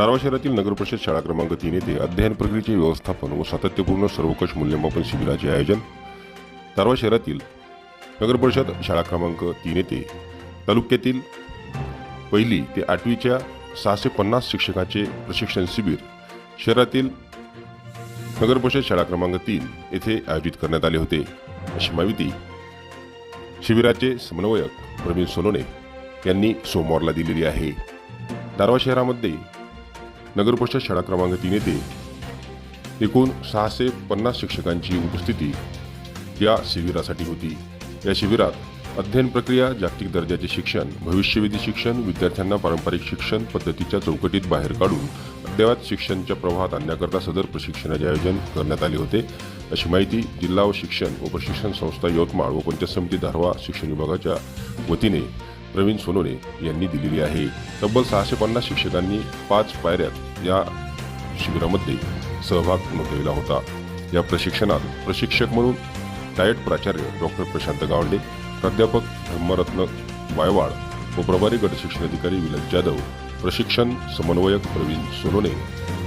दारवा शहरातील नगरपरिषद शाळा क्रमांक तीन येथे अध्ययन प्रक्रियेचे व्यवस्थापन व सातत्यपूर्ण सर्वकष मूल्यमापन शिबिराचे आयोजन. दारवा शहरातील नगरपरिषद शाळा क्रमांक तीन येथे तालुक्यातील पहिली ते आठवीच्या सहाशे पन्नास शिक्षकाचे प्रशिक्षण शिबिर शहरातील नगरपरिषद शाळा क्रमांक तीन येथे आयोजित करण्यात आले होते. अशी माहिती शिबिराचे समन्वयक प्रवीण सोनोने यांनी सोमवारला दिलेली आहे. दारवा शहरामध्ये नगरपरिषद शाळा क्रमांक तीन येथे एकूण सहाशे पन्नास शिक्षकांची उपस्थिती या शिबिरासाठी होती. या शिबिरात अध्ययन प्रक्रिया जागतिक दर्जाचे शिक्षण भविष्यवेधी शिक्षण विद्यार्थ्यांना पारंपरिक शिक्षण पद्धतीच्या चौकटीत बाहेर काढून अद्ययावत शिक्षणच्या प्रवाहात आणण्याकरता सदर प्रशिक्षणाचे आयोजन करण्यात आले होते. अशी माहिती जिल्हा व शिक्षण व प्रशिक्षण संस्था यवतमाळ व पंचायत समिती धारवा शिक्षण विभागाच्या वतीने प्रवीण सोनोने यांनी दिलेली आहे. तब्बल सहाशे पन्नास शिक्षकांनी पाच पायऱ्यात या शिबिरामध्ये सहभाग नोंदविला होता. या प्रशिक्षणात प्रशिक्षक म्हणून डायट प्राचार्य डॉक्टर प्रशांत गावंडे प्राध्यापक धर्मरत्न वायवाड व प्रभारी गट शिक्षण अधिकारी विलास जाधव प्रशिक्षण समन्वयक प्रवीण सोनोने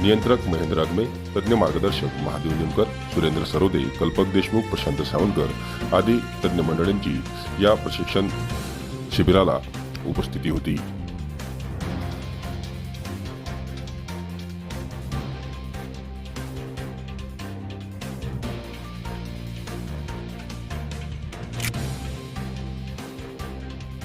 नियंत्रक महेंद्र अगमे तज्ज्ञ मार्गदर्शक महादेव निमकर सुरेंद्र सरोदे कल्पक देशमुख प्रशांत सावंतकर आदी तज्ज्ञ मंडळींची या प्रशिक्षण शिबिराला उपस्थिती होती.